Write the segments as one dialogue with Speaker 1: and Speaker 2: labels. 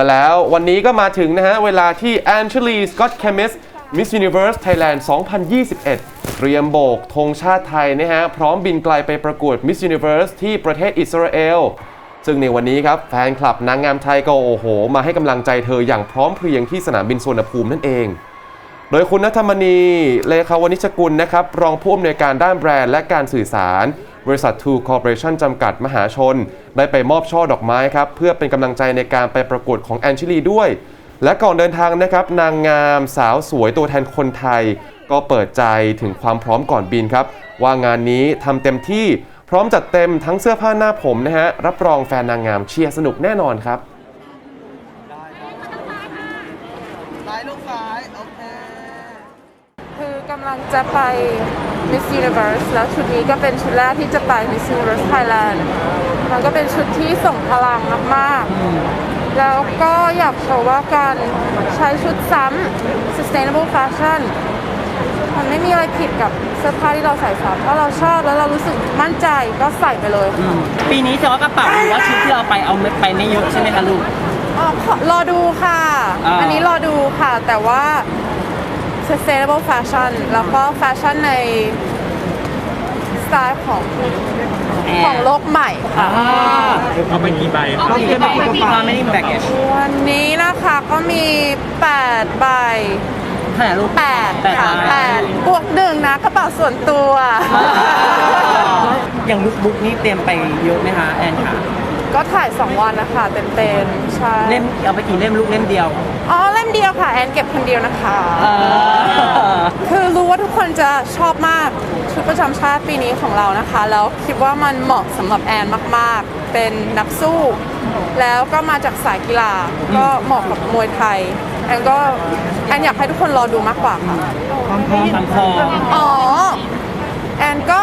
Speaker 1: และแล้ว วันนี้ก็มาถึงนะฮะ เวลาที่ a n g e l i Scott Chemist Miss Universe Thailand 2021 เตรียมโบกธงชาติไทยนะฮะ พร้อมบินไกลไปประกวด Miss Universe ที่ประเทศอิสราเอล ซึ่งในวันนี้ครับ แฟนคลับนางงามไทยก็โอ้โห มาให้กำลังใจเธออย่างพร้อมเพรียงที่สนามบินสุวรรณภูมินั่นเอง โดยคุณนัทมณี เลขาวนิชกุลนะครับ รองผู้อำนวยการด้านแบรนด์และการสื่อสาร บริษัท Two Corporation จำกัดมหาชน ได้ไปมอบช่อดอกไม้ครับเพื่อเป็นกำลังใจในการไปประกวดของแอนชิลีด้วย และก่อนเดินทางนะครับนางงามสาวสวยตัวแทนคนไทย ก็เปิดใจถึงความพร้อมก่อนบินครับ ว่างานนี้ทำเต็มที่พร้อมจัดเต็มทั้งเสื้อผ้าหน้าผมนะฮะรับรองแฟนนางงามเชียร์สนุกแน่นอนครับ
Speaker 2: ซ้ายลูกซ้าย โอเค
Speaker 3: คือกำลังจะไป Miss Universe แล้วชุดนี้ก็เป็นชุดแรกที่จะไป Miss Universe Thailand มันก็เป็นชุดที่ส่งพลังมากๆ แล้วก็อยากโชว์ว่าการใช้ชุดซ้ำ sustainable fashion มันไม่มีอะไรผิดกับเสื้อผ้าที่เราใส่ซ้ำเพราะเราชอบแล้วเรารู้สึกมั่นใจก็ใส่ไปเลยค่ะ
Speaker 4: ปีนี้จะว่ากระเป๋าหรือว่าชุดที่เราไปเอาไม่ไปไม่เยอะใช่ไหมคะลูก
Speaker 3: อ๋อขอรอดูค่ะ
Speaker 4: อ่า
Speaker 3: อันนี้รอดูค่ะ แต่ว่า sustainable fashion แล้วก็แฟชั่นในสไตล์ของของโลกใหม่ค่ะ
Speaker 5: เอาไปกี่ใบ
Speaker 4: ก็เก็บแบบที่มาไม่ได้แบกเกจ
Speaker 3: วันนี้นะคะก็มี8ใบ
Speaker 4: เท่าไหร่ลูก
Speaker 3: 8
Speaker 4: แปด
Speaker 3: ค่ะ
Speaker 4: ใบ
Speaker 3: 8บวกหนึ่งนะกระเป๋าส่วนตัว
Speaker 4: อย่างลุกบุ๊กนี่เตรียมไปเยอะไหมคะแอนค่ะ
Speaker 3: ก็ถ่าย 2 วันนะคะเต็มๆใช่
Speaker 4: เล่มเอาไปกี่เล่มลูกเล่มเดียว
Speaker 3: อ๋อเล่มเดียวค่ะแอนเก็บคนเดียวนะคะ
Speaker 4: เออ
Speaker 3: คือรู้ว่าทุกคนจะชอบมากชุดประจำชาติปีนี้ของเรานะคะ แล้วคิดว่ามันเหมาะสำหรับแอนมากๆ เป็นนักสู้ แล้วก็มาจากสายกีฬาก็เหมาะกับมวยไทย แอนก็แอนอยากให้ทุกคนรอดูมากกว่าค่ะ
Speaker 4: ความพร้อมความพร้อม
Speaker 3: อ๋อ แอนก็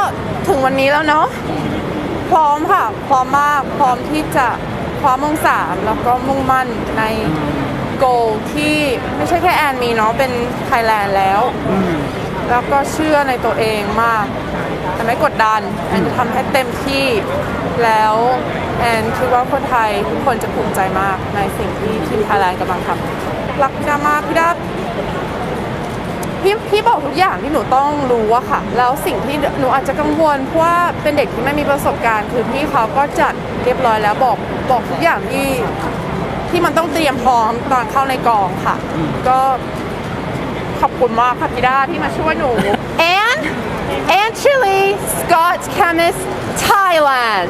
Speaker 3: ถึงวันนี้แล้วเนาะ พร้อมค่ะ พร้อมมากพร้อมที่จะคว้ามงสามแล้วก็มุ่งมั่นในโกลที่ไม่ใช่แค่แอนมีเนาะเป็นไทยแลนด์แล้ว แล้วก็เชื่อในตัวเองมาก แต่ไม่กดดัน แอนจะทำให้เต็มที่แล้วแอนคิดว่าคนไทยทุกคนจะภูมิใจมากในสิ่งที่ทีมไทยแลนด์กำลังทำรักพี่ดามากพี่ดา พี่พี่บอกทุกอย่างที่หนูต้องรู้อะค่ะ แล้วสิ่งที่หนูอาจจะกังวลเพราะว่าเป็นเด็กที่ไม่มีประสบการณ์ คือพี่เขาก็จัดเรียบร้อยแล้วบอกบอกทุกอย่างที่ที่มันต้องเตรียมพร้อมตอนเข้าในกองค่ะ ก็ขอบคุณมากค่ะพี่ดาที่มาช่วยหนู and and Chile Scott Chemist Thailand